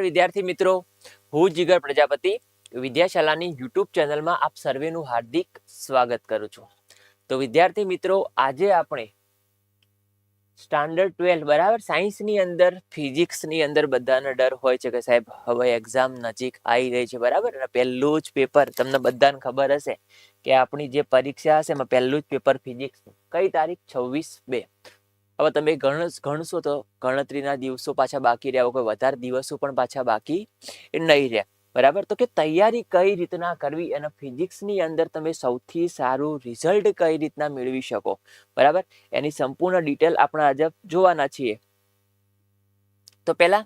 વિદ્યાર્થી મિત્રો. હું જીગર પ્રજાપતિ, વિદ્યાશાલાની યુટ્યુબ ચેનલમાં આપ સર્વેનું હાર્દિક સ્વાગત કરું છું. તો વિદ્યાર્થી મિત્રો, આજે આપણે સ્ટાન્ડર્ડ ટ્વેલ્વ, બરાબર? સાયન્સની અંદર, ફિઝિક્સની અંદર બધાને ડર હોય છે કે સાહેબ, હવે એક્ઝામ નજીક આવી રહી છે, બરાબર? અને પહેલું જ પેપર, તમને બધાને ખબર હશે કે આપણી જે પરીક્ષા હશે એમાં પહેલું જ પેપર ફિઝિક્સ કઈ તારીખ? છવ્વીસ બે. હવે તમે ગણ, ગણશો તો ગણતરીના દિવસો પાછા બાકી રહ્યા કોઈ વધારે દિવસો પણ પાછા બાકી નહીં રહ્યા. બરાબર? તો કે તૈયારી કઈ રીતના કરવી અને ફિઝિક્સની અંદર તમે સૌથી સારું રિઝલ્ટ કઈ રીતના મેળવી શકો? બરાબર? એની સંપૂર્ણ ડિટેલ આપણે આજે જોવાના છીએ. તો પહેલા,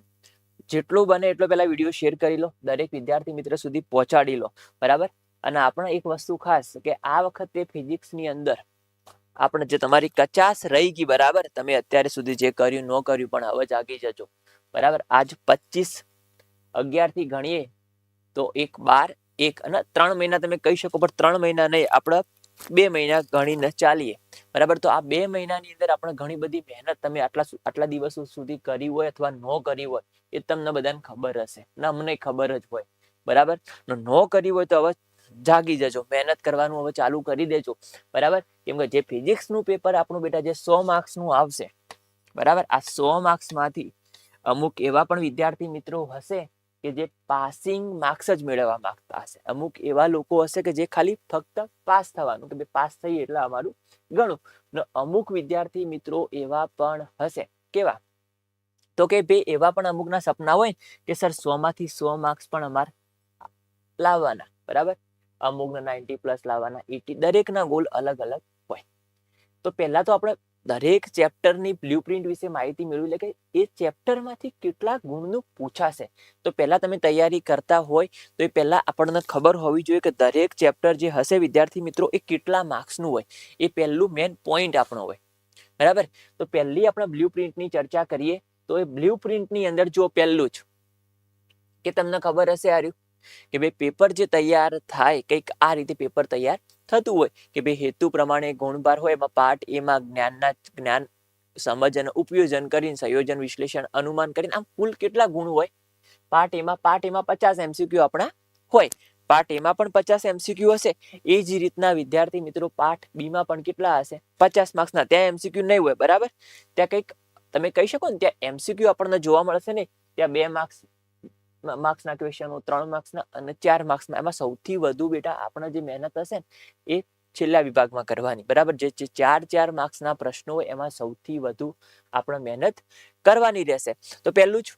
જેટલું બને એટલો પહેલા વીડિયો શેર કરી લો, દરેક વિદ્યાર્થી મિત્ર સુધી પહોંચાડી લો. બરાબર? અને આપણે એક વસ્તુ ખાસ કે આ વખતે ફિઝિક્સની અંદર આપણે જે તમારી કચાસ રહી ગઈ બરાબર, તમે અત્યારે સુધી જે કર્યું, ન કર્યું પણ હવે જાગી જજો. બરાબર? આજ પચીસ અગિયારથી ગણીએ તો એક બાર, એક અને ત્રણ મહિના તમે કહી શકો, પણ ત્રણ મહિના નહીં, આપણે બે મહિના ગણીને ચાલીએ. બરાબર? તો આ બે મહિનાની અંદર આપણે ઘણી બધી મહેનત તમે આટલા આટલા દિવસો સુધી કરી હોય અથવા ન કરી હોય, એ તમને બધાને ખબર હશે. ને અમને ખબર જ હોય. બરાબર? ને કરી હોય તો હવે જાગી જજો, મહેનત કરવાનું હવે ચાલુ કરી દેજો. બરાબર? કેમ કે જે ફિઝિક્સનું પેપર આપણું બેટા, જે સો માર્ક્સનું આવશે, બરાબર? આ સો માર્ક્સમાંથી અમુક એવા પણ વિદ્યાર્થી મિત્રો હશે કે જે પાસિંગ માર્ક્સ જ મેળવવા માંગતા હશે. અમુક એવા લોકો હશે કે જે ખાલી ફક્ત પાસ થવાનું, કે પાસ થઈ એટલે અમારું ગણું. ને અમુક વિદ્યાર્થી મિત્રો એવા પણ હશે. કેવા? તો કે ભાઈ એવા પણ અમુકના સપના હોય કે, સર, સો માંથી સો માર્ક્સ પણ અમારે લાવવાના. બરાબર? અમુકના નાઇન્ટી પ્લસ લાવવાના એટી દરેકના ગોલ અલગ અલગ હોય. તો પહેલા તો આપણે દરેક ચેપ્ટરની બ્લુપ્રિન્ટ વિશે માહિતી મેળવી લે કે એ ચેપ્ટરમાંથી કેટલા ગુણનું પૂછાશે. તો પહેલા તમે તૈયારી કરતા હોય, તો એ પહેલા આપણને ખબર હોવી જોઈએ કે દરેક ચેપ્ટર જે હશે, વિદ્યાર્થી મિત્રો, એ કેટલા માર્ક્સનું હોય. એ પહેલું મેન પોઈન્ટ આપણો હોય. બરાબર? તો પહેલી આપણે બ્લુપ્રિન્ટની ચર્ચા કરીએ, તો એ બ્લુપ્રિન્ટની અંદર જો પહેલું જ, કે તમને ખબર હશે આ રહ્યું કે ભાઈ પેપર જે તૈયાર થાય, કંઈક આ રીતે પેપર તૈયાર થતું હોય, કે ભાઈ હેતુ પ્રમાણે ગુણભાર હોય, એમાં પાઠ, એમાં જ્ઞાનના જ્ઞાન સમજ અને ઉપયોજન કરીને, સંયોજન, વિશ્લેષણ, અનુમાન કરીને, આમ કુલ કેટલા ગુણ હોય? પાઠ એમાં પાઠ એમાં પચાસ એમસીક્યુ આપણા હોય. પાઠ એમાં પણ પચાસ એમસીક્યુ હશે. એ જ રીતના વિદ્યાર્થી મિત્રો પાઠ બી માં પણ કેટલા હશે? પચાસ માર્ક્સના. ત્યાં એમસીક્યુ નહીં હોય, બરાબર? ત્યાં કંઈક તમે કહી શકો ને, ત્યાં એમસીક્યુ આપણને જોવા મળશે ને ત્યાં બે માર્ક્સ માર્ક્સના ક્વેશ્ચનો ત્રણ માર્ક્સના અને ચાર માર્ક્સના એમાં સૌથી વધુ બેટા આપણે જે મહેનત હશે એ છેલ્લા વિભાગમાં કરવાની. બરાબર? જે ચાર ચાર માર્ક્સના પ્રશ્નો એમાં સૌથી વધુ આપણે મહેનત કરવાની રહેશે. તો પહેલું જ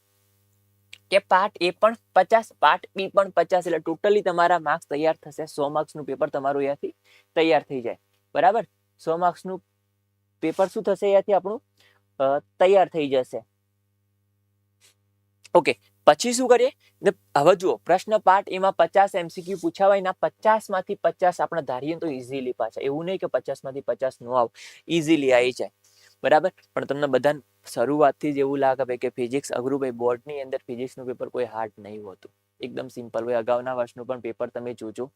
કે પાર્ટ એ પણ પચાસ પાર્ટ બી પણ પચાસ. એટલે ટોટલી તમારા માર્ક્સ તૈયાર થશે. સો માર્ક્સનું પેપર તમારું અહીંયાથી તૈયાર થઈ જાય. બરાબર? સો માર્ક્સનું પેપર શું થશે અહીંયાથી આપણું? તૈયાર થઈ જશે. ઓકે. પછી શું કરીએ? ને હવે જુઓ, પ્રશ્ન પાઠ એમાં પચાસ એમસીક્યુ પૂછાવાય ના પચાસમાંથી પચાસ આપણે ધારીએ તો ઇઝીલી પાછા. એવું નહીં કે પચાસમાંથી પચાસ નો આવ. ઇઝીલી આવી જાય. બરાબર? પણ તમને બધાને શરૂઆતથી જ એવું લાગે કે ફિઝિક્સ અઘરું, ભાઈ બોર્ડની અંદર ફિઝિક્સનું પેપર કોઈ હાર્ડ નહીં હોતું. એકદમ સિમ્પલ હોય. અગાઉના વર્ષનું પણ પેપર તમે જોજો.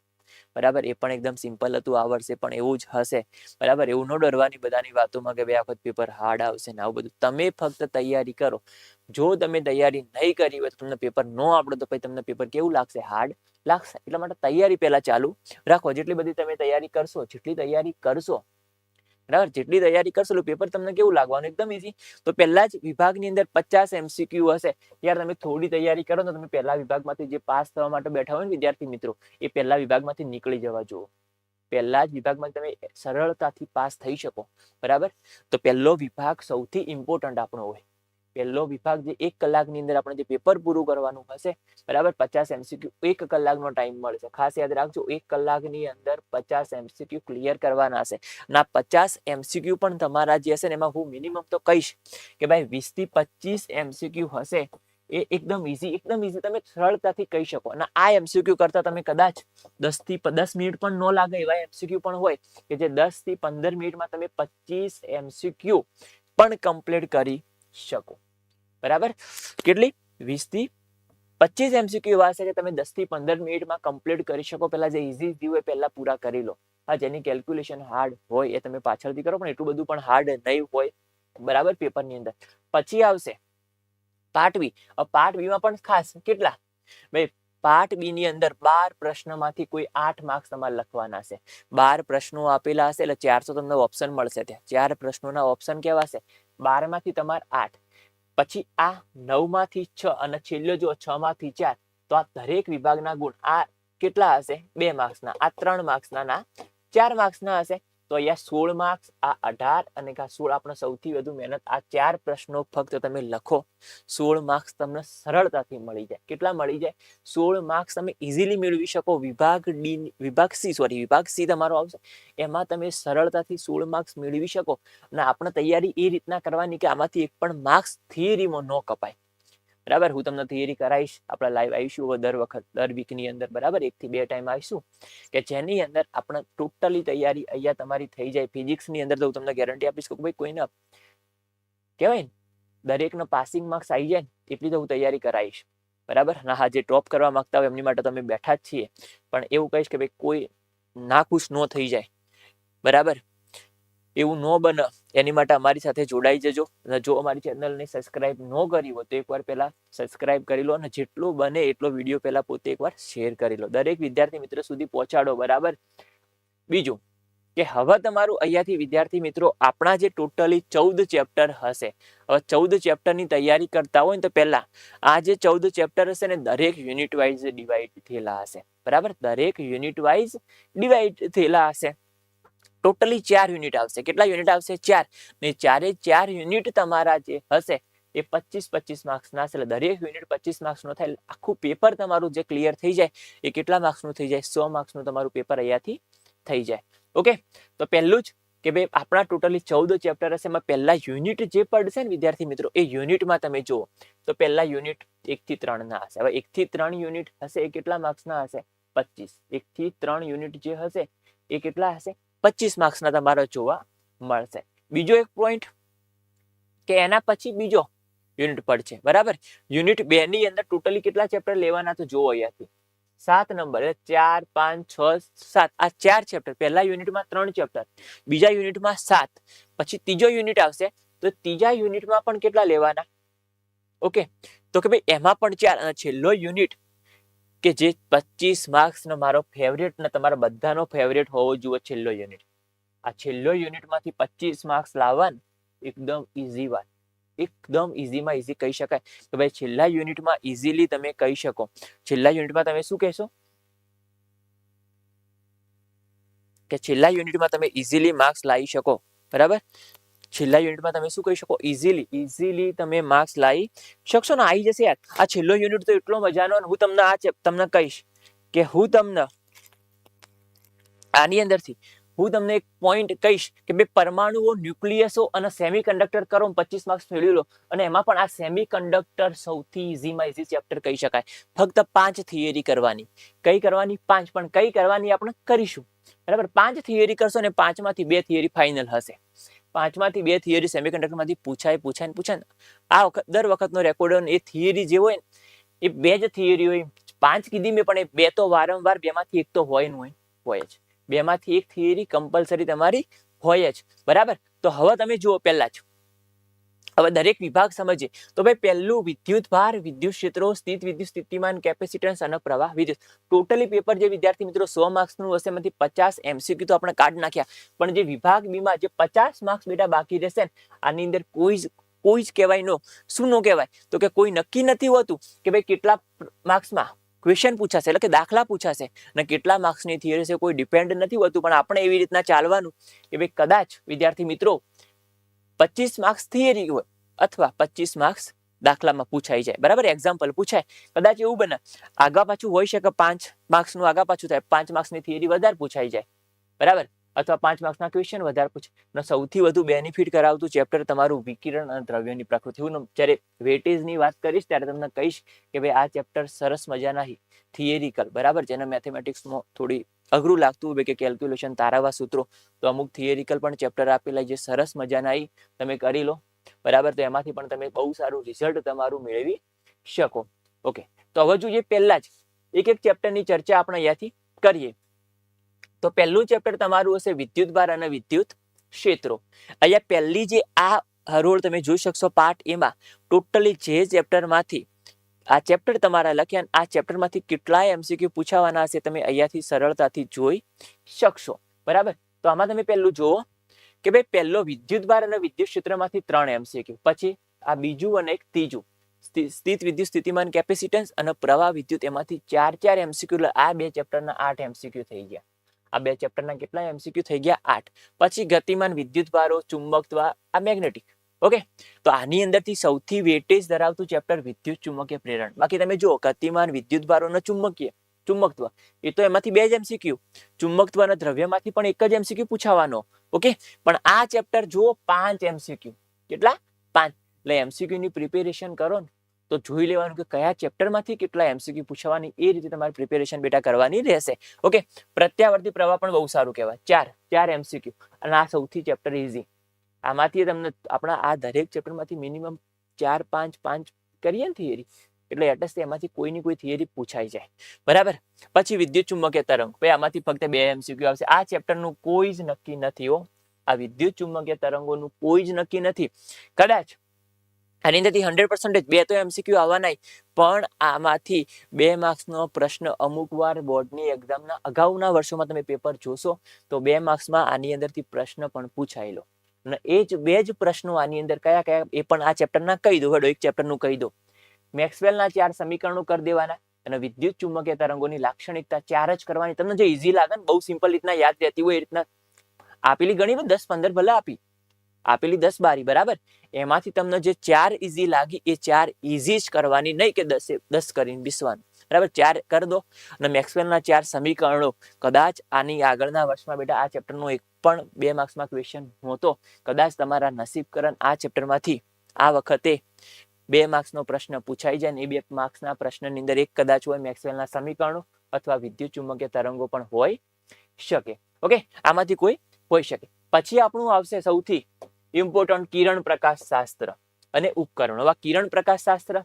બરાબર? એ પણ એકદમ સિમ્પલ હતું આ વર્ષે, પણ એવું જ હશે. બરાબર? એવું ન ડરવાની બધાની વાતોમાં કે આ વખત પેપર હાર્ડ આવશે ને આવું બધું. તમે ફક્ત તૈયારી કરો. જો તમે તૈયારી નહીં કરી હોય તો તમને પેપર ન આવડે તો પછી તમને પેપર કેવું લાગશે? હાર્ડ લાગશે. એટલા માટે તૈયારી પહેલા ચાલુ રાખો. જેટલી બધી તમે તૈયારી કરશો, જેટલી તૈયારી કરશો બરાબર? જેટલી તૈયારી કરશો પેપર તમને કેવું લાગવાનું? એકદમ ઈઝી તો પહેલા જ વિભાગની અંદર પચાસ એમસીક્યુ હશે. યાર તમે થોડી તૈયારી કરો તો તમે પહેલા વિભાગમાંથી જે પાસ થવા માટે બેઠા હોય ને વિદ્યાર્થી મિત્રો, એ પહેલા વિભાગમાંથી નીકળી જવા જુઓ. પહેલા જ વિભાગમાં તમે સરળતાથી પાસ થઈ શકો. બરાબર? તો પહેલો વિભાગ સૌથી ઇમ્પોર્ટન્ટ આપણો હોય. પહેલો વિભાગ જે એક કલાકની અંદર આપણે જે પેપર પૂરું કરવાનું હશે, બરાબર? પચાસ એમસીક્યુ એક કલાકનો ટાઈમ મળશે. ખાસ યાદ રાખજો, એક કલાકની અંદર પચાસ એમસીક્યુ ક્લિયર કરવાના હશે. અને આ પચાસ એમસીક્યુ પણ તમારા જે હશે ને, એમાં હું મિનિમમ તો કહીશ કે ભાઈ વીસથી પચીસ એમસીક્યુ હશે. એ એકદમ ઈઝી એકદમ ઈઝી તમે સરળતાથી કહી શકો. અને આ એમસીક્યુ કરતા તમે કદાચ દસથી દસ મિનિટ પણ ન લાગે એવા એમસીક્યુ પણ હોય કે જે દસથી પંદર મિનિટમાં તમે પચીસ એમસીક્યુ પણ કમ્પ્લીટ કરી શકો. બરાબર? કેટલી? વીસથી પચીસ એમસીક્યુ એવા હશે કે તમે દસથી પંદર મિનિટમાં કમ્પ્લીટ કરી શકો. પહેલા જે ઇઝી ઇઝી હોય, પહેલા પૂરા કરી લો. હા, જેની કેલ્ક્યુલેશન હાર્ડ હોય એ તમે પાછળથી કરો, પણ એટલું બધું પણ હાર્ડ નહીં હોય. બરાબર? પેપરની અંદર. પછી આવશે પાર્ટ બી પાર્ટ બી માં પણ ખાસ કેટલા? ભાઈ પાર્ટ બી ની અંદર બાર પ્રશ્નમાંથી કોઈ આઠ માર્ક્સ તમારે લખવાના છે. બાર પ્રશ્નો આપેલા હશે એટલે ચારસો તમને ઓપ્શન મળશે ત્યાં. ચાર પ્રશ્નોના ઓપ્શન કેવા છે બારમાંથી તમારે આઠ. પછી આ નવમાંથી છ અને છેલ્લો જો છ માંથી ચાર, તો આ દરેક વિભાગના ગુણ આ કેટલા હશે? બે માર્ક્સના આ ત્રણ માર્ક્સના ના ચાર માર્ક્સના હશે. તો અહીંયા સોળ માર્ક્સ આ અઢાર અને આ સોળ આપણે સૌથી વધુ મહેનત આ ચાર પ્રશ્નો ફક્ત તમે લખો. સોળ માર્ક્સ તમને સરળતાથી મળી જાય. કેટલા મળી જાય? સોળ માર્ક્સ તમે ઇઝીલી મેળવી શકો. વિભાગ ડી વિભાગ સી સોરી વિભાગ સી તમારો આવશે. એમાં તમે સરળતાથી સોળ માર્ક્સ મેળવી શકો. અને આપણે તૈયારી એ રીતના કરવાની કે આમાંથી એક પણ માર્ક્સ થિયરીમાં ન કપાય. બરાબર? હું તમને થિયરી કરાવીશ. આપણે લાઈવ આવીશું દર વખત, દર વીકની અંદર, બરાબર? એકથી બે ટાઈમ આવીશું. કે જેની અંદર આપણે ટોટલી તૈયારી અહીંયા તમારી થઈ જાય. ફિઝિક્સની અંદર તો હું તમને ગેરંટી આપીશ કે ભાઈ કોઈને કહેવાય ને, દરેકનો પાસિંગ માર્ક્સ આવી જાય ને, એટલી તો હું તૈયારી કરાવીશ. બરાબર? ના, હા, જે ટોપ કરવા માંગતા હોય એમની માટે તમે બેઠા જ છીએ. પણ એવું કહીશ કે ભાઈ કોઈ નાખુશ ન થઈ જાય. બરાબર? એવું ન બને. એની માટે અમારી સાથે જોડાઈ જજો. અને જો અમારી ચેનલને સબસ્ક્રાઇબ ન કરી હોય તો એકવાર પહેલાં સબસ્ક્રાઇબ કરી લો અને જેટલો બને એટલો વીડિયો પહેલાં પોતે એકવાર શેર કરી લો. દરેક વિદ્યાર્થી મિત્ર સુધી પહોંચાડો, બરાબર? બીજું કે હવે તમારું અહીંયાથી વિદ્યાર્થી મિત્રો આપણા જે ટોટલી ચૌદ ચેપ્ટર હશે, હવે ચૌદ ચેપ્ટરની તૈયારી કરતા હોય ને તો પહેલાં આ જે ચૌદ ચેપ્ટર હશે ને દરેક યુનિટ વાઇઝ ડિવાઈડ થયેલા હશે. બરાબર? દરેક યુનિટ વાઇઝ ડિવાઈડ થયેલા હશે. ટોટલી ચાર યુનિટ આવશે. કેટલા યુનિટ આવશે? ચાર. ને ચારે ચાર યુનિટ તમારા જે હશે, એ પચીસ પચીસ માર્ક્સના હશે એટલે દરેક યુનિટ પચીસ માર્ક્સનો થાય. આખું પેપર તમારું જે ક્લિયર થઈ જાય, એ કેટલા માર્ક્સનું થઈ જાય? સો માર્ક્સનું તમારું પેપર અહીંયાથી થઈ જાય. ઓકે? તો પહેલું જ કે ભાઈ, આપણા ટોટલી ચૌદ ચેપ્ટર હશે. એમાં પહેલા યુનિટ જે પડશે ને, વિદ્યાર્થી મિત્રો, એ યુનિટમાં તમે જુઓ. તો પહેલા યુનિટ એકથી ત્રણના હશે. હવે એકથી ત્રણ યુનિટ હશે, એ કેટલા માર્ક્સના હશે? પચીસ. એકથી ત્રણ યુનિટ જે હશે, એ કેટલા હશે? પચીસ માર્ક્સના તમારે જોવા મળશે. બીજો એક પોઈન્ટ કે એના પછી બીજો યુનિટ પડશે બરાબર? યુનિટ બે ની અંદર ટોટલી કેટલા ચેપ્ટર લેવાના તો જોવો અહીંયાથી. સાત નંબર, એટલે ચાર, પાંચ, છ, સાત. આ ચાર ચેપ્ટર પહેલા યુનિટમાં ત્રણ ચેપ્ટર બીજા યુનિટમાં સાત. પછી ત્રીજો યુનિટ આવશે, તો ત્રીજા યુનિટમાં પણ કેટલા લેવાના? ઓકે? તો કે ભાઈ એમાં પણ ચાર છેલ્લો યુનિટ કે જે પચીસ માર્ક્સનો મારો ફેવરેટ ને તમારા બધાનો ફેવરેટ હોવો જોઈએ છેલ્લો યુનિટ આ છેલ્લો યુનિટમાંથી પચીસ માર્ક્સ લાવવાનું એકદમ ઇઝી વાત. એકદમ ઇઝીમાં ઇઝી કહી શકાય. કે ભાઈ છેલ્લા યુનિટમાં ઇઝીલી તમે કહી શકો. છેલ્લા યુનિટમાં તમે શું કહેશો? કે છેલ્લા યુનિટમાં તમે ઇઝીલી માર્ક્સ લાવી શકો. બરાબર? છેલ્લા યુનિટમાં તમે શું કહી શકો? ઇઝીલી ઇઝીલી તમે માર્ક્સ લાવી શકશો ને આવી જશે યાર. આ છેલ્લો યુનિટ તો એટલો મજાનો હું તમને આ તમને કહીશ કે હું તમને આની અંદરથી હું તમને એક પોઈન્ટ કહીશ કે બે પરમાણુઓ, ન્યુક્લિયસો અને સેમી કંડક્ટર કરો પચીસ માર્ક્સ મેળવી લો અને એમાં પણ આ સેમી કંડક્ટર સૌથી ઇઝીમાં ઇઝી ચેપ્ટર કહી શકાય. ફક્ત પાંચ થિયરી કરવાની. કઈ કરવાની? પાંચ. પણ કઈ કરવાની આપણે કરીશું? બરાબર? પાંચ થિયરી કરશો ને પાંચમાંથી બે થિયરી ફાઇનલ હશે. પાંચમાંથી બે થિયરી સેમિકન્ડક્ટરમાંથી પૂછાય પૂછાય ને પૂછાય આ વખત, દર વખતનો રેકોર્ડ એ થિયરી જે હોય ને, એ બે જ થિયરી હોય. પાંચ કીધી મેં, પણ એ બે તો વારંવાર બેમાંથી એક તો હોય ને હોય હોય જ. બેમાંથી એક થિયરી કમ્પલસરી તમારી હોય જ. બરાબર? તો હવે તમે જુઓ, પહેલા જ. હવે દરેક વિભાગ સમજીએ તો ભાઈ, પહેલું વિદ્યુત ભાર, વિદ્યુત ક્ષેત્રો, સ્થિત વિદ્યુત સ્થિતિમાન કેપેસિટન્સ અને પ્રવાહ વિદ્યુત. ટોટલી પેપર જે વિદ્યાર્થી મિત્રો સો માર્ક્સનું હશે, એમાંથી પચાસ એમસીક્યુ તો આપણે કાઢ નાખ્યા. પણ જે વિભાગ બીમાં જે પચાસ માર્ક્સ બેટા બાકી રહેશે ને, આની અંદર કોઈ જ કોઈ જ કહેવાય નો. શું નો કહેવાય? તો કે કોઈ નક્કી નથી હોતું કે ભાઈ કેટલા માર્ક્સમાં ક્વેશ્ચન પૂછાશે, એટલે કે દાખલા પૂછાશે. અને કેટલા માર્ક્સની થિયરી છે કોઈ ડિપેન્ડ નથી હોતું. પણ આપણે એવી રીતના ચાલવાનું કે ભાઈ કદાચ વિદ્યાર્થી મિત્રો પચીસ માર્ક્સ થિયરી હોય અથવા પચીસ માર્ક્સ દાખલામાં પૂછાઈ જાય. બરાબર? એક્ઝામ્પલ પૂછાય. કદાચ એવું બને, આગા પાછું હોઈ શકે પાંચ માર્ક્સનું આગા પાછું થાય, પાંચ માર્ક્સની થિયરી વધારે પૂછાઈ જાય. બરાબર? અથવા પાંચ માર્ક્સના ક્વેશ્ચન વધારે પૂછે સૌથી વધુ બેનિફિટ કરાવતું ચેપ્ટર તમારું વિકિરણ અને દ્રવ્યની પ્રકૃતિ. હું જ્યારે વેટેજની વાત કરીશ, ત્યારે તમને કહીશ કે ભાઈ આ ચેપ્ટર સરસ મજાના થિયરિકલ બરાબર જેને મેથેમેટિક્સમાં થોડી અઘરું લાગતું હોય કે કેલ્ક્યુલેશન તારાવા સૂત્રો, તો અમુક થિયરિકલ પણ ચેપ્ટર આપેલા જે સરસ મજાના આવી તમે કરી લો. બરાબર, તો એમાંથી પણ તમે બહુ સારું રિઝલ્ટ તમારું મેળવી શકો. ઓકે તો હવે જોઈએ પહેલા જ, એક એક ચેપ્ટરની ચર્ચા આપણે અહીંયાથી કરીએ. તો પહેલું ચેપ્ટર તમારું હશે વિદ્યુત ભાર અને વિદ્યુત ક્ષેત્રો. અહીંયા પહેલી જે આ હરોળ તમે જોઈ શકશો પાર્ટ એમાં ટોટલી જે ચેપ્ટરમાંથી આ ચેપ્ટર તમારા લખ્યા આ ચેપ્ટરમાંથી કેટલાય એમસીક્યુ પૂછાવાના હશે તમે અહીંયાથી સરળતાથી જોઈ શકશો. બરાબર? તો આમાં તમે પહેલું જુઓ કે ભાઈ પહેલો વિદ્યુત ભાર અને વિદ્યુત ક્ષેત્રમાંથી ત્રણ એમસીક્યુ પછી આ બીજું અને એક ત્રીજું. સ્થિ- સ્થિત વિદ્યુત સ્થિતિમાન કેપેસિટન્સ અને પ્રવાહ વિદ્યુત એમાંથી ચાર ચાર એમસીક્યુ આ બે ચેપ્ટરના આઠ એમસીક્યુ થઈ ગયા. આ બે ચેપ્ટરના કેટલા એમસીક્યુ થઈ ગયા? આઠ. પછી ગતિમાન વિદ્યુત ભારો, ચુંબકત્વ, આ મેગ્નેટિક ઓકે તો આની અંદરથી સૌથી વેટેજ ધરાવતું ચેપ્ટર વિદ્યુત ચુંબકીય પ્રેરણ. બાકી તમે જુઓ ગતિમાન વિદ્યુત ભારોનો ચુંબકીય, ચુંબકત્વ. એ તો એમાંથી બે જ એમસીક્યુ ચુંબકત્વ અને દ્રવ્યમાંથી પણ એક જ એમસીક્યુ પૂછાવાનો. ઓકે પણ આ ચેપ્ટર જુઓ પાંચ એમસીક્યુ કેટલા? પાંચ. એટલે એમસીક્યુની પ્રિપેરેશન કરો ને, તો જોઈ લેવાનું કે કયા ચેપ્ટરમાંથી કેટલા એમસીક્યુ પૂછવાની, એ રીતે તમારે પ્રિપેરેશન બેટા કરવાની રહેશે. ઓકે પ્રત્યાવર્તી પ્રવાહ પણ બહુ સારું કહેવાય. ચાર. ચાર એમસીક્યુ અને આ સૌથી ચેપ્ટર ઇઝી આમાંથી તમને આપણા આ દરેક ચેપ્ટરમાંથી મિનિમમ ચાર, પાંચ પાંચ કરીએ ને થિયરી એટલે એટલેસ્ટ એમાંથી કોઈની કોઈ થિયરી પૂછાઈ જાય. બરાબર? પછી વિદ્યુત ચુંબકીય તરંગ. ભાઈ, આમાંથી ફક્ત બે એમસીક્યુ આવશે. આ ચેપ્ટરનું કોઈ જ નક્કી નથી હો. આ વિદ્યુત ચુંબકીય તરંગોનું કોઈ જ નક્કી નથી. કદાચ આની અંદરથી હંડ્રેડ પર્સન્ટેજ બે તો એમસીક્યુ આવવાના પણ આમાંથી બે માર્ક્સનો પ્રશ્ન અમુક વાર બોર્ડની એક્ઝામના અગાઉના વર્ષોમાં તમે પેપર જોશો, તો બે માર્ક્સમાં આની અંદરથી પ્રશ્ન પણ પૂછાયેલો. અને એ જ, બે જ પ્રશ્નો આની અંદર કયા કયા, એ પણ આ ચેપ્ટરના કહી દો, હેડો, એક ચેપ્ટરનું કહી દો. મેક્સવેલના ચાર સમીકરણો કરી દેવાના અને વિદ્યુત ચુંબકીય તરંગોની લાક્ષણિકતા ચાર જ કરવાની. તમને જે ઈઝી લાગે ને, બહુ સિમ્પલ રીતના યાદ રહેતી હોય એ રીતના. આપેલી ગણી ને દસ, પંદર ભલે આપી. આપેલી દસ, બારી, બરાબર? એમાંથી તમને જે ચાર ઇઝી લાગી, એ ચાર ઈઝી જ કરવાની, નહીં કે દસે, દસ કરીને બીસવાનું. બરાબર? ચાર કરી દો. અને મેક્સવેલના ચાર સમીકરણો. કદાચ આની આગળના વર્ષમાં બેટા આ ચેપ્ટરનો એક પણ બે માર્ક્સમાં ક્વેશ્ચન નહોતો કદાચ તમારા નસીબકરણ આ ચેપ્ટરમાંથી આ વખતે બે માર્ક્સનો પ્રશ્ન પૂછાઈ જાય ને એ બે માર્ક્સના પ્રશ્નની અંદર એક કદાચ હોય મેક્સવેલના સમીકરણો અથવા વિદ્યુત ચુંબકીય તરંગો પણ હોય શકે. ઓકે? આમાંથી કોઈ હોઈ શકે. પછી આપણું આવશે સૌથી ઇમ્પોર્ટન્ટ કિરણ પ્રકાશ શાસ્ત્ર અને ઉપકરણો. કિરણ પ્રકાશ શાસ્ત્ર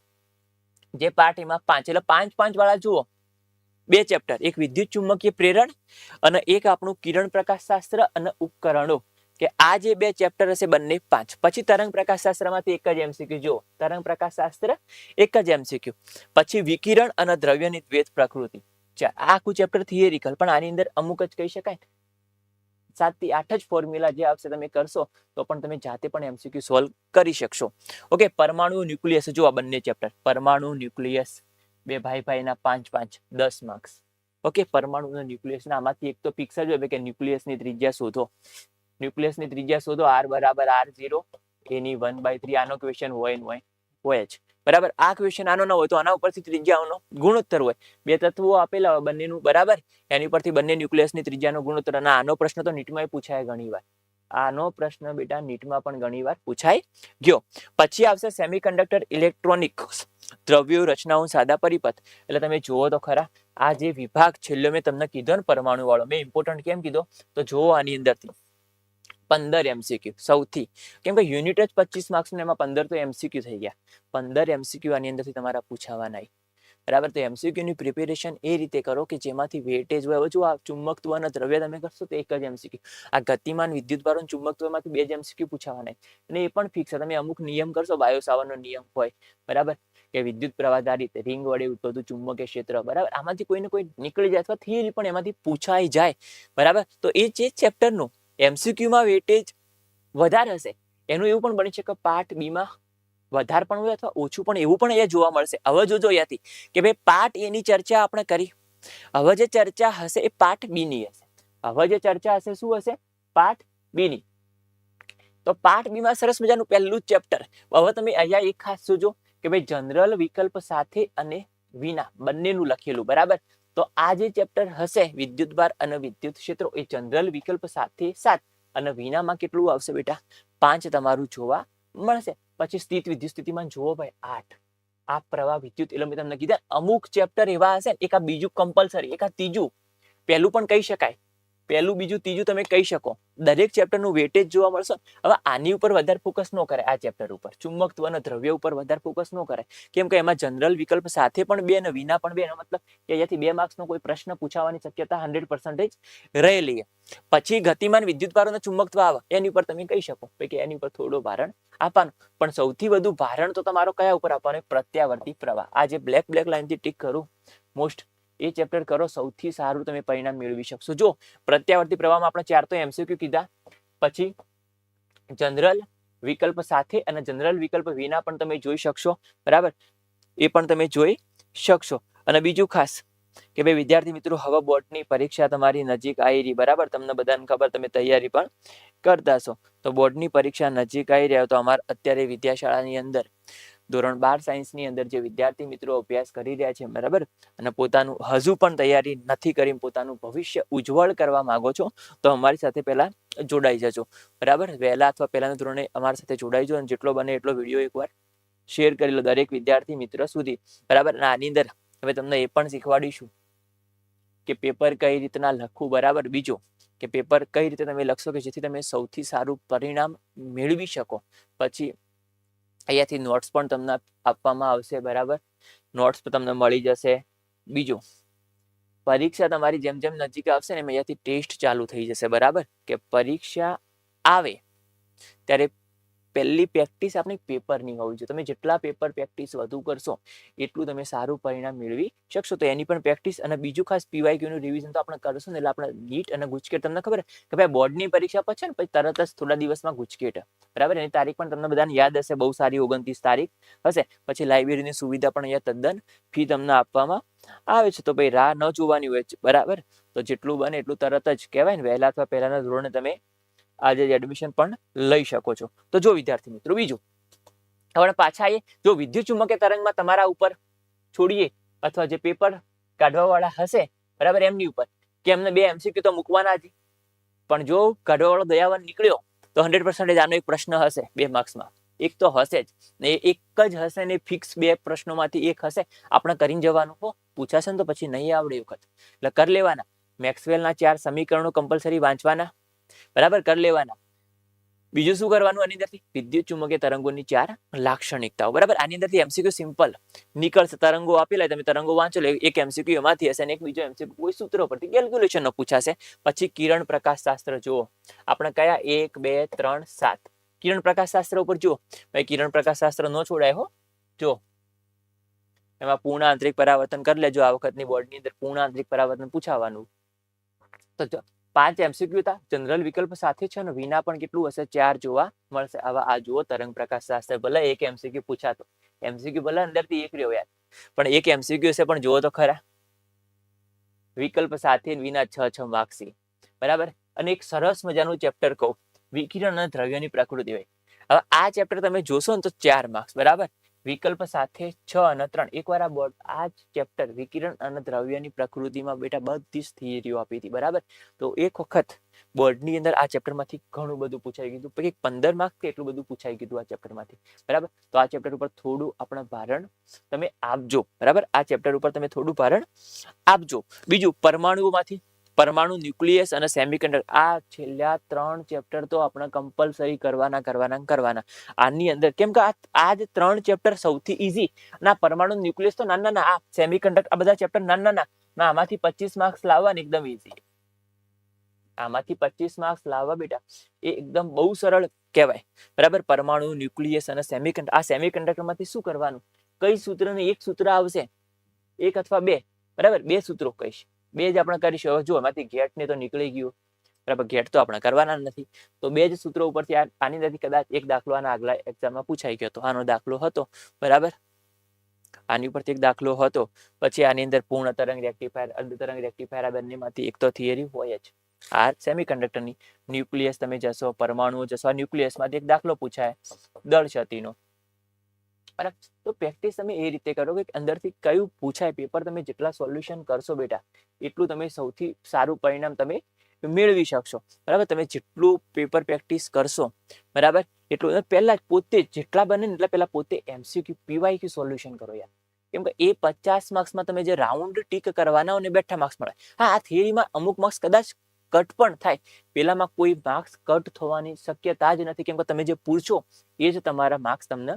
જે પાર્ટીમાં પાંચ, એટલે પાંચ પાંચ વાળા જુઓ. બે ચેપ્ટર એક વિદ્યુત ચુંબકીય પ્રેરણ અને એક આપણું કિરણ પ્રકાશ શાસ્ત્ર અને ઉપકરણો. કે આ જે બે ચેપ્ટર હશે બંને પાંચ. પછી તરંગ પ્રકાશ શાસ્ત્રમાંથી એક જ એમસીક્યુ જુઓ. તરંગ પ્રકાશ શાસ્ત્ર, એક જ એમસીક્યુ પછી વિકિરણ અને દ્રવ્યની દ્વેત પ્રકૃતિ. ચાલ, આ આખું ચેપ્ટર થિયરિકલ પણ આની અંદર અમુક જ કહી શકાય સાતથી આઠ જ ફોર્મ્યુલા જે આવશે તમે કરશો, તો પણ તમે જાતે પણ એમસીક્યુ સોલ્વ કરી શકશો. ઓકે પરમાણુ ન્યુક્લિયસ જો આ બંને ચેપ્ટર પરમાણુ ન્યુક્લિયસ બે ભાઈ ભાઈના પાંચ પાંચ, દસ માર્ક્સ ઓકે પરમાણુ ન્યુક્લિયસના આમાંથી એક તો જ હોય કે ન્યુક્લિયસની ત્રિજ્યા શોધો. ન્યુક્લિયસની ત્રિજ્યા શોધો આર બરાબર આર ઝીરો એની વન બાય થ્રી આનો ક્વેશ્ચન હોય ને હોય હોય જ. બરાબર? આ ક્વેશ્ચન આનો ન હોય તો આના ઉપરથી ત્રિજ્યાઓનો ગુણોત્તર હોય. બે તત્વો આપેલા હોય બંનેનું, બરાબર? એની પરથી બંને ન્યુક્લિયસની ત્રિજ્યાનો ગુણોત્તર અને આનો પ્રશ્ન તો નીટમાં પૂછાય ઘણી આનો પ્રશ્ન બેટા નીટમાં પણ ઘણી પૂછાય ગયો. પછી આવશે સેમિકન્ડક્ટર ઇલેક્ટ્રોનિક્સ દ્રવ્યો રચનાઓ સાદા પરિપથ. એટલે તમે જુઓ તો ખરા, આ જે વિભાગ છેલ્લો મેં તમને કીધો ને પરમાણુ વાળો મેં ઇમ્પોર્ટન્ટ કેમ કીધો? તો જુઓ આની અંદરથી. પંદર એમસીક્યુ સૌથી. કેમ કે યુનિટ જ પચીસ માર્ક્સ ને એમાં પંદર તો એમસીક્યુ થઈ ગયા. પંદર એમસીક્યુ આની અંદરથી તમારા પૂછાવા નહીં. બરાબર? તો એમસીક્યુની પ્રિપેરેશન એ રીતે કરો કે જેમાંથી વેટેજ હોય. હવે જો આ ચુંબકત્વ અને દ્રવ્ય તમે કરશો તો એક જ એમસીક્યુ આ ગતિમાન વિદ્યુત ભારો ચુંબકત્વમાંથી બે જ એમસીક્યુ પૂછાવાના છે. અને એ પણ ફિક્સ તમે અમુક નિયમ કરશો, બાયોસાવરનો નિયમ હોય. બરાબર? કે વિદ્યુત પ્રવાહ આધારિત, રિંગ વડે ઉદ્ભવતું ચુંબકીય ક્ષેત્ર. બરાબર? આમાંથી કોઈને કોઈ નીકળી જાય અથવા થિયરી પણ એમાંથી પૂછાઈ જાય. બરાબર? તો એ જે ચેપ્ટરનું એમસીક્યુમાં વેટેજ વધારે હશે. એનું એવું પણ બની શકે પાર્ટ બીમાં વધારે પણ હોય અથવા ઓછું પણ, એવું પણ અહીંયા જોવા મળશે. હવે જોજો અહીંયાથી કે ભાઈ પાર્ટ એની ચર્ચા આપણે કરી. હવે જે ચર્ચા હશે એ પાર્ટ બીની હશે. હવે જે ચર્ચા હશે શું હશે? પાર્ટ બીની તો પાર્ટ બીમાં સરસ મજાનું પહેલું ચેપ્ટર હવે તમે અહીંયા એક ખાસ જોજો કે ભાઈ જનરલ વિકલ્પ સાથે અને વિના બંનેનું લખેલું. બરાબર? તો આ જે ચેપ્ટર હશે, વિદ્યુત ભાર અને વિદ્યુત ક્ષેત્રો, એ જનરલ વિકલ્પ સાથે સાત. અને વિનામાં કેટલું આવશે બેટા? પાંચ તમારું જોવા મળશે. પછી સ્થિત વિદ્યુત સ્થિતિમાન જુઓ ભાઈ, આઠ. આ પ્રવાહ વિદ્યુત, એટલે મેં તમને કીધા અમુક ચેપ્ટર એવા હશે એક આ બીજું કમ્પલસરી એક આ ત્રીજું. પહેલું પણ કહી શકાય. પહેલું બીજું ત્રીજું તમે કહી શકો. દરેક ચેપ્ટરનું વેટેજ જોવા મળશે. હવે આની ઉપર વધારે ફોકસ ન કરે આ ચેપ્ટર ઉપર. ચુંબકત્વ અને દ્રવ્ય ઉપર વધારે ફોકસ ન કરે કેમ કે એમાં જનરલ વિકલ્પ સાથે પણ બે અને વિના પણ બે, એનો મતલબ કે અહીંયાથી બે માર્ક્સનો કોઈ પ્રશ્ન પૂછાવાની શક્યતા હંડ્રેડ પર્સન્ટેજ રહેલી પછી ગતિમાન વિદ્યુત ભારો અને ચુંબકત્વ આવે, એની ઉપર તમે કહી શકો કે એની ઉપર થોડું ભારણ આપવાનું. પણ સૌથી વધુ ભારણ તો તમારો કયા ઉપર આપવાનો? પ્રત્યાવર્તી પ્રવાહ. આ જે બ્લેક બ્લેક લાઇનથી ટીક કરું મોસ્ટ એ ચેપ્ટર કરો, સૌથી સારું તમે પરિણામ મેળવી શકશો. જો પ્રત્યાવર્તી પ્રવાહમાં આપણે ચાર તો એમસીક્યુ કીધા, પછી જનરલ વિકલ્પ સાથે અને જનરલ વિકલ્પ વિના પણ તમે જોઈ શકશો, બરાબર? એ પણ તમે જોઈ શકશો. અને બીજું ખાસ કે ભાઈ, વિદ્યાર્થી મિત્રો, હવે બોર્ડની પરીક્ષા તમારી નજીક આવી રહી, બરાબર? તમને બધાને ખબર, તમે તૈયારી પણ કરતા છો તો બોર્ડની પરીક્ષા નજીક આવી રહ્યા તો અમારા અત્યારે વિદ્યાશાળાની અંદર ધોરણ બાર સાયન્સની અંદર જે વિદ્યાર્થી મિત્રો અભ્યાસ કરી રહ્યા છે, બરાબર? અને પોતાનું હજુ પણ તૈયારી નથી કરી પોતાનું ભવિષ્ય ઉજ્જવળ કરવા માંગો છો, તો અમારી સાથે પહેલા જોડાઈ જજો. બરાબર? વહેલા અથવા પહેલાના ધોરણે અમારી સાથે જોડાઈ જજો અને જેટલો બને એટલો વીડિયો એકવાર શેર કરી લો દરેક વિદ્યાર્થી મિત્ર સુધી. બરાબર? અને આની અંદર હવે તમને એ પણ શીખવાડીશું કે પેપર કઈ રીતના લખવું, બરાબર? બીજો કે પેપર કઈ રીતે તમે લખશો કે જેથી તમે સૌથી સારું પરિણામ મેળવી શકો. પછી અહીંયાથી નોટ્સ પણ તમને આપવામાં આવશે, બરાબર? નોટ્સ પણ તમને મળી જશે. બીજું, પરીક્ષા તમારી જેમ જેમ નજીક આવશે ને એમ અહીંયાથી ટેસ્ટ ચાલુ થઈ જશે, બરાબર? કે પરીક્ષા આવે, ત્યારે પહેલી પ્રેક્ટિસ આપણી પેપરની હોવી જોઈએ. તમે જેટલા પેપર પ્રેક્ટિસ વધુ કરશો, એટલું તમે સારું પરિણામ મેળવી શકશો. તો એની પણ પ્રેક્ટિસ અને બીજું ખાસ પીવાયક્યુનું રિવિઝન તો આપણે કરશું ને એટલે આપણે નીટ અને ગુજકેટ તમને ખબર કે ભાઈ બોર્ડની પરીક્ષા પછી ને પછી તરત જ થોડા દિવસમાં ગુજકેટ. બરાબર? એની તારીખ પણ તમને બધાને યાદ હશે. બહુ સારી ઓગણત્રીસ તારીખ હશે. પછી લાઇબ્રેરીની સુવિધા પણ અહીંયા તદ્દન ફી તમને આપવામાં આવે છે. તો ભાઈ રાહ ન જોવાની હોય બરાબર? તો જેટલું બને એટલું તરત જ કહેવાય ને. વહેલા અથવા પહેલાના ધોરણે તમે આજે એડમિશન પણ લઈ શકો છો. તો જો વિદ્યાર્થી મિત્રો, બીજું હવે પાછા આવીએ. જો વિદ્યુત ચુંબકીય તરંગમાં તમારા ઉપર છોડીએ અથવા જે પેપર કાઢવાવાળા હશે, બરાબર, એમની ઉપર, કે એમને બે એમસીક્યુ તો મૂકવાના જ. પણ જો કાઢવાવાળો દયાવાન નીકળ્યો, તો હંડ્રેડ પર્સન્ટેજ આનો એક પ્રશ્ન હશે, બે માર્ક્સમાં એક તો હશે જ, ને એક જ હશે ને ફિક્સ બે પ્રશ્નોમાંથી એક હશે. આપણે કરીને જવાનું હો, પૂછાશે ને તો પછી નહીં આવડે એ વખત. એટલે કરી લેવાના. મેક્સવેલના ચાર સમીકરણો કમ્પલસરી વાંચવાના. બરાબર, કરી લેવાના. બીજું શું કરવાનું આની અંદરથી? વિદ્યુત ચુંબકીય તરંગોની ચાર લાક્ષણિકતાઓ. બરાબર, આની અંદરથી એમસીક્યુ સિમ્પલ નીકળશે તરંગો આપેલા તમે તરંગો વાંચો લે એક એમસીક્યુ એમાંથી હશે અને એક બીજો એમસીક્યુ કોઈ સૂત્રો પરથી કેલ્ક્યુલેશનનો પૂછાશે. પછી કિરણ પ્રકાશ શાસ્ત્ર જુઓ. આપણે કયા? એક, બે, ત્રણ, સાત. કિરણ પ્રકાશ શાસ્ત્ર ઉપર જુઓ. ભાઈ, કિરણ પ્રકાશ શાસ્ત્ર નો છોડાય હો. જો એમાં પૂર્ણ આંતરિક પરાવર્તન કરી લેજો. આ વખતની બોર્ડની અંદર પૂર્ણ આંતરિક પરાવર્તન પૂછાવાનું. તો પાંચ એમસીક્યુ હતા. જનરલ વિકલ્પ સાથે છે અને વિના પણ કેટલું હશે? ચાર જોવા મળશે. આવા આ જુઓ, તરંગ પ્રકાશ શાસ્ત્ર. ભલે એક એમસીક્યુ પૂછાતો. એમસીક્યુ ભલે અંદરથી એક રહ્યો યાર. પણ એક એમસીક્યુ હશે પણ જુઓ તો ખરા. વિકલ્પ સાથે વિના છ છ માર્ક્સી બરાબર? અને એક સરસ મજાનું ચેપ્ટર કહું. વિકિરણ અને દ્રવ્યની પ્રકૃતિ હોય. હવે આ ચેપ્ટર તમે જોશો ને તો ચાર માર્ક્સ બરાબર? વિકલ્પ સાથે છ અને ત્રણ. એકવાર આ બોર્ડ, આ જ ચેપ્ટર વિકિરણ અને દ્રવ્યની પ્રકૃતિમાં બેટા બધી જ થિયરીઓ આપી હતી, બરાબર? તો એક વખત બોર્ડની અંદર આ ચેપ્ટરમાંથી ઘણું બધું પૂછાઈ ગયું પછી પંદર માર્ક કે એટલું બધું પૂછાઈ ગયું આ ચેપ્ટરમાંથી, બરાબર? તો આ ચેપ્ટર ઉપર થોડું આપણે ભારણ તમે આપજો, બરાબર? આ ચેપ્ટર ઉપર તમે થોડું ભારણ આપજો. બીજું, પરમાણુઓમાંથી પરમાણુ ન્યુક્લિયસ અને સેમિકન્ડક્ટર. આ છેલ્લા ત્રણ ચેપ્ટર તો આપણે કમ્પલસરી કરવાના કરવાના કરવાના. આની અંદર કેમ કે આ જ ત્રણ ચેપ્ટર સૌથી ઇઝી ના, પરમાણુ ન્યુક્લિયસ તો નાના ના આ સેમિકન્ડક્ટર, આ બધા ચેપ્ટર નાના ના ના. આમાંથી પચીસ માર્ક્સ લાવવાની એકદમ ઇઝી આમાંથી પચીસ માર્ક્સ લાવવા બેટા, એ એકદમ બહુ સરળ કહેવાય. બરાબર? પરમાણુ ન્યુક્લિયસ અને સેમિકન્ડક્ટર. આ સેમિકન્ડક્ટરમાંથી શું કરવાનું? કઈ સૂત્ર ને એક સૂત્ર આવશે? એક અથવા બે. બરાબર? બે સૂત્રો કહીશ. બે જ આપણે કરીશું. હવે જો એમાંથી ઘેટ ને તો નીકળી ગયું. બરાબર ઘેટ તો આપણે કરવાના નથી. તો બે જ સૂત્રો ઉપરથી આની અંદરથી કદાચ એક દાખલો આના આગલા એક્ઝામમાં પૂછાઈ ગયો હતો. આનો દાખલો હતો. બરાબર? આની ઉપરથી એક દાખલો હતો. પછી આની અંદર પૂર્ણ તરંગ રેક્ટિફાયર અર્ધ તરંગ રેક્ટિફાયર આ બંનેમાંથી એક તો થિયરી હોય જ. આ સેમિકન્ડક્ટરની ન્યુક્લિયસ તમે જશો, પરમાણુઓ જશો, આ ન્યુક્લિયસમાંથી એક દાખલો પૂછાય. દળ ક્ષતિનો. બરાબર તો પ્રેક્ટિસ તમે એ રીતે કરો કે અંદરથી કયું પૂછાય પેપર તમે જેટલા સોલ્યુશન કરશો બેટા, એટલું તમે સૌથી સારું પરિણામ તમે મેળવી શકશો. બરાબર? તમે જેટલું પેપર પ્રેક્ટિસ કરશો, બરાબર? એટલું પહેલાં પોતે જેટલા બને એટલા પહેલા પોતે એમસીક્યુ પીવાયક્યુ સોલ્યુશન કરો યાર. કેમ કે એ પચાસ માર્ક્સમાં તમે જે રાઉન્ડ ટીક કરવાના હોય ને બેઠા માર્ક્સ મળે. હા, આ થિયરીમાં અમુક માર્ક્સ કદાચ કટ પણ થાય. પેલામાં કોઈ માર્ક્સ કટ થવાની શક્યતા જ નથી. કેમ કે તમે જે પૂછો, એ જ તમારા માર્ક્સ તમને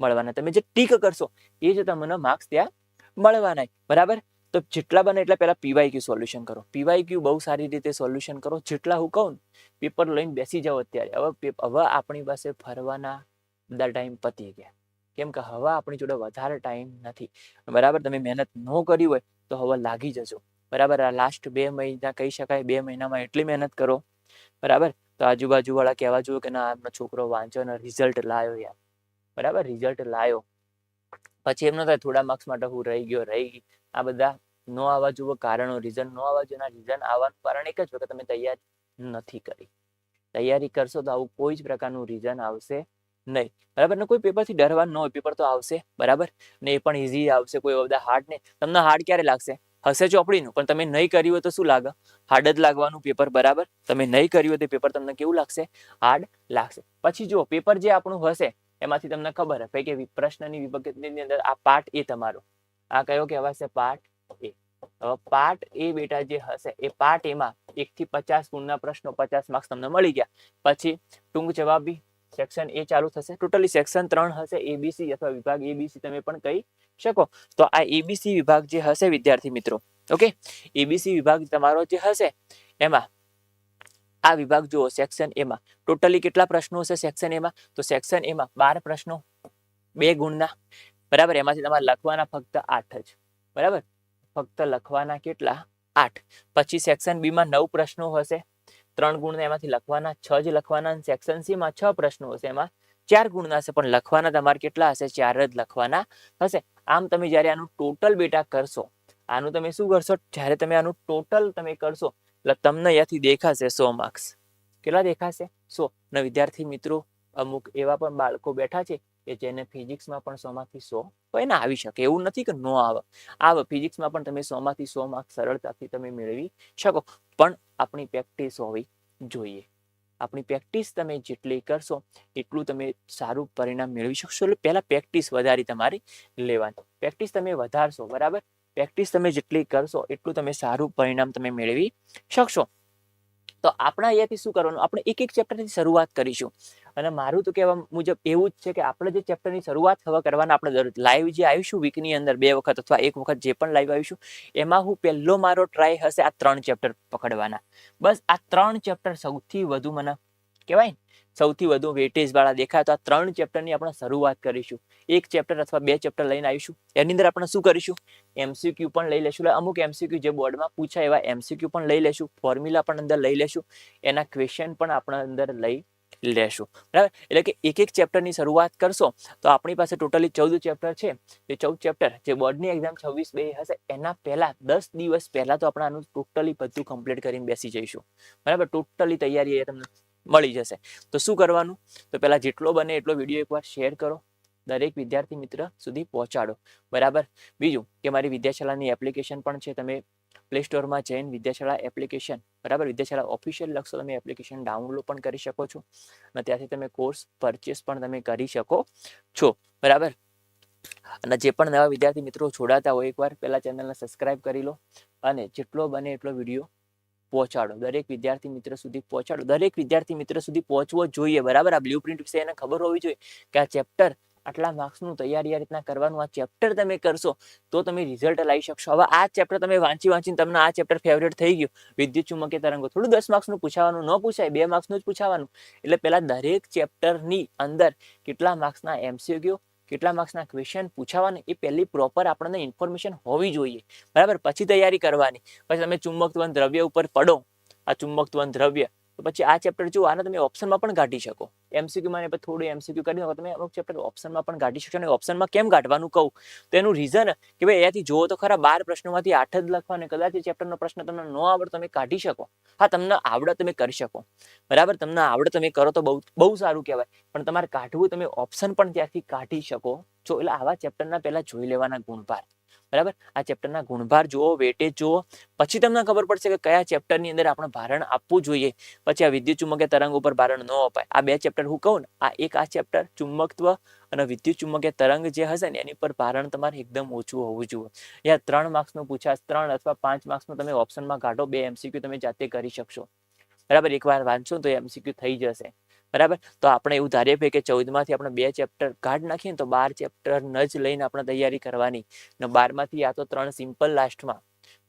મળવાના. તમે જે ટીક કરશો, એ જ તમને માર્ક્સ ત્યાં મળવાના. બરાબર? તો જેટલા બને એટલા પહેલા પીવાયક્યુ સોલ્યુશન કરો. પીવાયક્યુ બહુ સારી રીતે સોલ્યુશન કરો. જેટલા હું કહું પેપર લઈને બેસી જાઓ અત્યારે. હવે હવે આપણી પાસે ફરવાના બધા ટાઈમ પતી ગયા. કેમ કે હવે આપણી જોડે વધારે ટાઈમ નથી. બરાબર? તમે મહેનત ન કરી હોય તો હવે લાગી જજો. બરાબર? આ લાસ્ટ બે મહિના કહી શકાય, બે મહિનામાં એટલી મહેનત કરો. બરાબર? તો આજુબાજુવાળા કહેવા જોઈએ કે ના, આમનો છોકરો વાંચો ને રિઝલ્ટ લાયો યાર. બરાબર રિઝલ્ટ લાયો. પછી એમનો થાય થોડા માર્ક્સ માટે હું રહી ગયો, રહી ગઈ. આ બધા નો આવવા જુઓ કારણો રીઝન નો આવવા જોઈએ રીઝન આવવાનું કારણ એક જ કે તમે તૈયારી નથી કરી. તૈયારી કરશો તો આવું કોઈ જ પ્રકારનું રીઝન આવશે નહીં. બરાબર? ને કોઈ પેપરથી ડરવાનું ન હોય. પેપર તો આવશે, બરાબર? ને એ પણ ઇઝી આવશે. કોઈ બધા હાર્ડ ને. તમને હાર્ડ ક્યારે લાગશે? હશે ચોપડીનું, પણ તમે નહીં કર્યું હોય તો શું લાગે? હાર્ડ જ લાગવાનું પેપર બરાબર? તમે નહીં કર્યું હોય તો પેપર તમને કેવું લાગશે? હાર્ડ લાગશે. પછી જો પેપર જે આપણું હશે એમાંથી તમને ખબર હશે કે પ્રશ્નની વિભક્તિની અંદર આ પાર્ટ એ તમારો. આ કયો કહેવાશે? Part A. હવે પાર્ટ એ બેટા જે હશે, એ પાર્ટ એમાં એક થી પચાસ ગુણના પ્રશ્નો પચાસ માર્ક્સ તમને મળી ગયા. પછી ટૂંક જવાબી સેક્શન એ ચાલુ થશે. ટોટલી સેક્શન ત્રણ હશે એબીસી અથવા વિભાગ એબીસી તમે પણ કહી શકો. તો આ એબીસી વિભાગ જે હશે વિદ્યાર્થી મિત્રો ઓકે એબીસી વિભાગ તમારો જે હશે, એમાં આ વિભાગ જુઓ સેક્શન એમાં ટોટલી કેટલા પ્રશ્નો હશે સેક્શન એમાં તો સેક્શન એમાં બાર પ્રશ્નો, બે ગુણના. બરાબર? એમાંથી તમારે લખવાના ફક્ત આઠ જ. બરાબર? ફક્ત લખવાના કેટલા? આઠ. પછી સેક્શન બીમાં નવ પ્રશ્નો હશે. ત્રણ ગુણના એમાંથી લખવાના, છ જ લખવાના સેક્શન સીમાં છ પ્રશ્નો હશે. એમાં ચાર ગુણના હશે, પણ લખવાના તમારે કેટલા હશે? ચાર જ લખવાના હશે. આમ તમે જ્યારે આનું ટોટલ બેટા કરશો, આનું તમે શું કરશો? જ્યારે તમે આનું ટોટલ તમે કરશો એટલે તમને અહીંયાથી દેખાશે સો માર્ક્સ કેટલા દેખાશે? સો. અને વિદ્યાર્થી મિત્રો, અમુક એવા પણ બાળકો બેઠા છે કે જેને ફિઝિક્સમાં પણ સો માંથી સો હોય આવી શકે. એવું નથી કે નો આવે. આવે ફિઝિક્સમાં પણ તમે સો માંથી સો માર્ક્સ સરળતાથી તમે મેળવી શકો. પણ આપણી પ્રેક્ટિસ હોવી જોઈએ. આપણી પ્રેક્ટિસ તમે જેટલી કરશો, એટલું તમે સારું પરિણામ મેળવી શકશો. એટલે પહેલાં પ્રેક્ટિસ વધારી તમારી લેવાની. પ્રેક્ટિસ તમે વધારશો, બરાબર? પ્રેક્ટિસ તમે જેટલી કરશો, એટલું તમે સારું પરિણામ તમે મેળવી શકશો. તો આપણા અહીંયાથી શું કરવાનું? આપણે એક એક ચેપ્ટરની શરૂઆત કરીશું. અને મારું તો કહેવા મુજબ એવું જ છે કે આપણે જે ચેપ્ટરની શરૂઆત હવે કરવાના આપણે લાઈવ જે આવીશું વીકની અંદર, બે વખત અથવા એક વખત જે પણ લાઈવ આવીશું, એમાં હું પહેલો મારો ટ્રાય હશે આ ત્રણ ચેપ્ટર પકડવાના. બસ આ ત્રણ ચેપ્ટર સૌથી વધુ મને કહેવાય ને સૌથી વધુ વેટેજ વાળા દેખાય તો આ ત્રણ ચેપ્ટરની આપણે શરૂઆત કરીશું. એક ચેપ્ટર અથવા બે ચેપ્ટર લઈને આવીશું. એની અંદર આપણે શું કરીશું? એમસીક્યુ પણ લઈ લેશું. અમુક એમસીક્યુ જે બોર્ડમાં પૂછાય એવા એમસીક્યુ પણ લઈ લેશું. ફોર્મ્યુલા પણ અંદર લઈ લેશું. એના ક્વેશ્ચન પણ આપણે અંદર લઈ લેશું. બરાબર? એટલે કે એક એક ચેપ્ટરની શરૂઆત કરશો તો આપણી પાસે ટોટલી ચૌદ ચેપ્ટર છે. એ ચૌદ ચેપ્ટર જે બોર્ડની એક્ઝામ છવ્વીસ બે હશે, એના પહેલા દસ દિવસ પહેલા તો આપણે આનું ટોટલી બધું કમ્પ્લીટ કરીને બેસી જઈશું. બરાબર? ટોટલી તૈયારી એ તમને મળી જશે. તો શું કરવાનું? તો પહેલાં જેટલો બને એટલો વીડિયો એકવાર શેર કરો. દરેક વિદ્યાર્થી મિત્ર સુધી પહોંચાડો. બરાબર? બીજું કે મારી વિદ્યાશાળાની એપ્લિકેશન પણ છે. તમે પ્લે સ્ટોરમાં જઈને વિદ્યાશાળા એપ્લિકેશન, બરાબર? વિદ્યાશાળા ઓફિશિયલ લખશો, તમે એપ્લિકેશન ડાઉનલોડ પણ કરી શકો છો. અને ત્યાંથી તમે કોર્સ પરચેસ પણ તમે કરી શકો છો. બરાબર? અને જે પણ નવા વિદ્યાર્થી મિત્રો જોડાતા હોય, એકવાર પહેલાં ચેનલને સબસ્ક્રાઇબ કરી લો. અને જેટલો બને એટલો વીડિયો પહોંચાડો. દરેક વિદ્યાર્થી મિત્ર સુધી પહોંચાડો. દરેક વિદ્યાર્થી મિત્ર સુધી પહોંચવો જોઈએ, બરાબર? આ બ્લુ પ્રિન્ટ વિશે એને ખબર હોવી જોઈએ કે આ ચેપ્ટર આટલા માર્ક્સનું તૈયારી આ રીતના કરવાનું, આ ચેપ્ટર તમે કરશો તો તમે રિઝલ્ટ લાવી શકશો. હવે આ ચેપ્ટર તમે વાંચી વાંચીને તમને આ ચેપ્ટર ફેવરેટ થઈ ગયું. વિદ્યુત ચુંબકીય તરંગો, થોડું દસ માર્ક્સનું પૂછાવાનું, ન પૂછાય, બે માર્ક્સનું જ પૂછાવાનું. એટલે પહેલાં દરેક ચેપ્ટરની અંદર કેટલા માર્ક્સના એમસીક્યુ કેટલા માર્ક્સના ક્વેશ્ચન પૂછાવાના, એ પહેલી પ્રોપર આપણને ઇન્ફોર્મેશન હોવી જોઈએ. બરાબર? પછી તૈયારી કરવાની. પછી તમે ચુંબકત્વન દ્રવ્ય ઉપર પડો. આ ચુંબકત્વન દ્રવ્ય તો પછી આ ચેપ્ટર જો આને તમે ઓપ્શનમાં પણ કાઢી શકો. એમસીક્યુમાં માં થોડું એમસીક્યુ કરી શકો તમે અમુક ચેપ્ટર ઓપ્શનમાં પણ કાઢી શકશો અને ઓપ્શનમાં કેમ કાઢવાનું કહું? તો એનું રીઝન કે ભાઈ અહીંયાથી જુઓ તો ખરા બાર પ્રશ્નોમાંથી આઠ જ લખવાને કદાચ ચેપ્ટરનો પ્રશ્ન તમને ન આવડે તમે કાઢી શકો. હા, તમને આવડે તમે કરી શકો. બરાબર? તમને આવડે તમે કરો તો બહુ બહુ સારું કહેવાય. પણ તમારે કાઢવું તમે ઓપ્શન પણ ત્યાંથી કાઢી શકો. છો એટલે આવા ચેપ્ટરના પહેલાં જોઈ લેવાના ગુણભાર. બરાબર? આ ચેપ્ટરના ગુણભાર જુઓ વેટેજ જુઓ. પછી તમને ખબર પડશે કે કયા ચેપ્ટરની અંદર આપણે ભારણ આપવું જોઈએ. પછી આ વિદ્યુત ચુંબકીય તરંગ ઉપર ભારણ ન અપાય. આ બે ચેપ્ટર હું કહું ને, આ એક આ ચેપ્ટર ચુંબકત્વ અને વિદ્યુત ચુંબકીય તરંગ જે હશે ને, એની પર ભારણ તમારે એકદમ ઓછું હોવું જોઈએ. યા ત્રણ માર્ક્સનું પૂછાશ ત્રણ અથવા પાંચ માર્ક્સનું તમે ઓપ્શનમાં કાઢો, બે એમસીક્યુ તમે જાતે કરી શકશો. બરાબર? એકવાર વાંચો તો એમસીક્યુ થઈ જશે. બરાબર? તો આપણે એવું ધારીએ છીએ કે ચૌદમાંથી આપણે બે ચેપ્ટર કાઢ નાખીએ તો બાર ચેપ્ટર ન જ લઈને આપણે તૈયારી કરવાની. ને બારમાંથી આ તો ત્રણ સિમ્પલ લાસ્ટમાં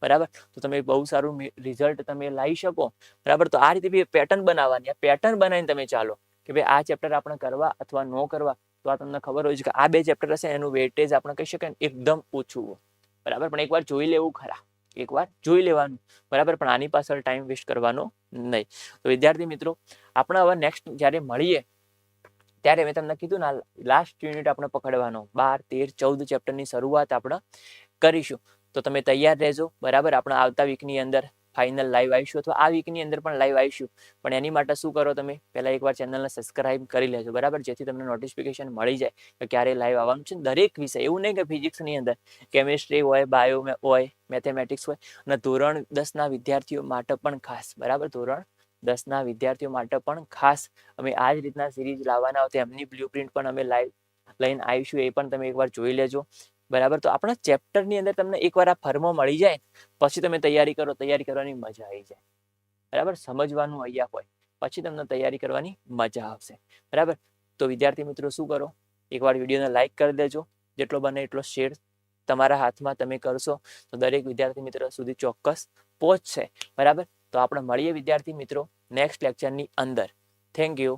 બરાબર? તો તમે બહુ સારું રિઝલ્ટ તમે લાવી શકો. બરાબર? તો આ રીતે બી પેટર્ન બનાવવાની. આ પેટર્ન બનાવીને તમે ચાલો કે ભાઈ આ ચેપ્ટર આપણે કરવા અથવા ન કરવા. તો આ તમને ખબર હોય છે કે આ બે ચેપ્ટર હશે, એનું વેટેજ આપણે કહી શકાય એકદમ ઓછું બરાબર? પણ એકવાર જોઈ લેવું ખરા. એકવાર જોઈ લેવાનું. બરાબર? પણ આની પાછળ ટાઈમ વેસ્ટ કરવાનો નહીં. તો વિદ્યાર્થી મિત્રો, આપણે હવે નેક્સ્ટ જ્યારે મળીએ, ત્યારે મેં તમને કીધું ને લાસ્ટ યુનિટ આપણે પકડવાનો. બાર, તેર, ચૌદ ચેપ્ટરની શરૂઆત આપણે કરીશું. તો તમે તૈયાર રહેજો. બરાબર? આપણે આવતા વીકની અંદર ફાઇનલ લાઈવ આવીશું અથવા આ વીકની અંદર પણ લાઈવ આવીશું. પણ એની માટે શું કરો તમે? પહેલાં એકવાર ચેનલને સબસ્ક્રાઇબ કરી લેજો, બરાબર? જેથી તમને નોટિફિકેશન મળી જાય કે ક્યારે લાઈવ આવવાનું છે દરેક વિષય. એવું નહીં કે ફિઝિક્સની અંદર. કેમિસ્ટ્રી હોય બાયો હોય મેથેમેટિક્સ હોય. અને ધોરણ દસના વિદ્યાર્થીઓ માટે પણ ખાસ, બરાબર? ધોરણ દસના વિદ્યાર્થીઓ માટે પણ ખાસ અમે આ જ રીતના સિરીઝ લાવવાના હોય. એમની બ્લુ પ્રિન્ટ પણ અમે લાઈવ લઈને આવીશું. એ પણ તમે એકવાર જોઈ લેજો. બરાબર? તો આપણા ચેપ્ટરની અંદર તમને એકવાર આ ફર્મો મળી જાય, પછી તમે તૈયારી કરો, તૈયારી કરવાની મજા આવી જાય. બરાબર? સમજવાનું અહીંયા હોય, પછી તમને તૈયારી કરવાની મજા આવશે. બરાબર? તો વિદ્યાર્થી મિત્રો શું કરો? એકવાર વિડીયોને લાઇક કરી દેજો. જેટલો બને એટલો શેર તમારા હાથમાં તમે કરશો, તો દરેક વિદ્યાર્થી મિત્ર સુધી ચોક્કસ પહોંચશે. બરાબર? તો આપણે મળીએ વિદ્યાર્થી મિત્રો નેક્સ્ટ લેક્ચરની અંદર. Thank you.